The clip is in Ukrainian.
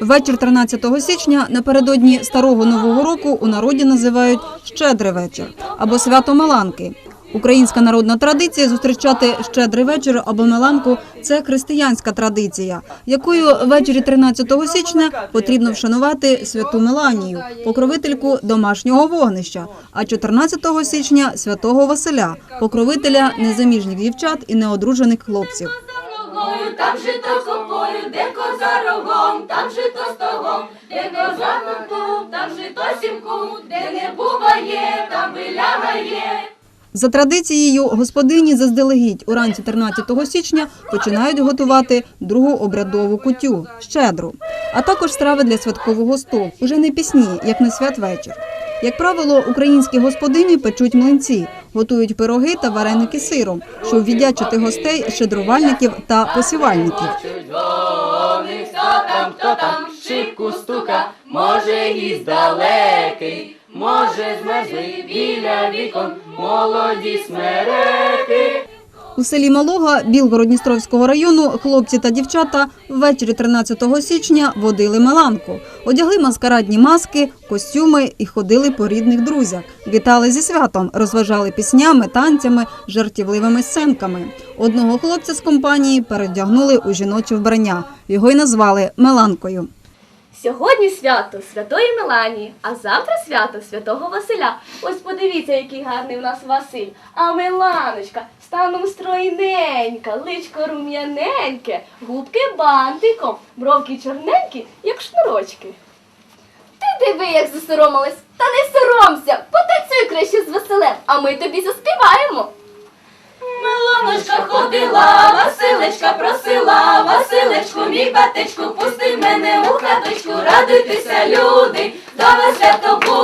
Вечір 13 січня напередодні старого нового року у народі називають щедрий вечір або свято Маланки. Українська народна традиція зустрічати щедрий вечір або Меланку – це християнська традиція, якою ввечері 13 січня потрібно вшанувати святу Меланію, покровительку домашнього вогнища, а 14 січня святого Василя, покровителя незаміжніх дівчат і неодружених хлопців. Ногою, там жито копою, де коза рогом, там жито стогом, де коза куту, там жито сімку, де не буває, там вилягає. За традицією, господині заздалегідь уранці 13 січня починають готувати другу обрядову кутю – щедру, а також страви для святкового столу, уже не пісні, як на святвечір. Як правило, українські господині печуть млинці, готують пироги та вареники сиром, щоб віддячити гостей, щедрувальників та посівальників. Хто стука, може гість далекий, може змерзли біля вікон, молоді смереки. У селі Малога Білгород-Дністровського району хлопці та дівчата ввечері 13 січня водили меланку, одягли маскарадні маски, костюми і ходили по рідних друзях. Вітали зі святом, розважали піснями, танцями, жартівливими сценками. Одного хлопця з компанії передягнули у жіноче вбрання. Його й назвали Меланкою. Сьогодні свято Святої Меланії, а завтра свято Святого Василя. Ось подивіться, який гарний у нас Василь. А Меланочка станом стройненька, личко рум'яненьке, губки бантиком, бровки чорненькі, як шнурочки. Ти диви, як засоромилась, та не соромся, потанцюй краще з Василем, а ми тобі заспіваємо. Меланочка ходила, Василечка просила, Василечку, мій батечку, пусти мене у хаточку, радуйтеся, люди, до вас свято буде,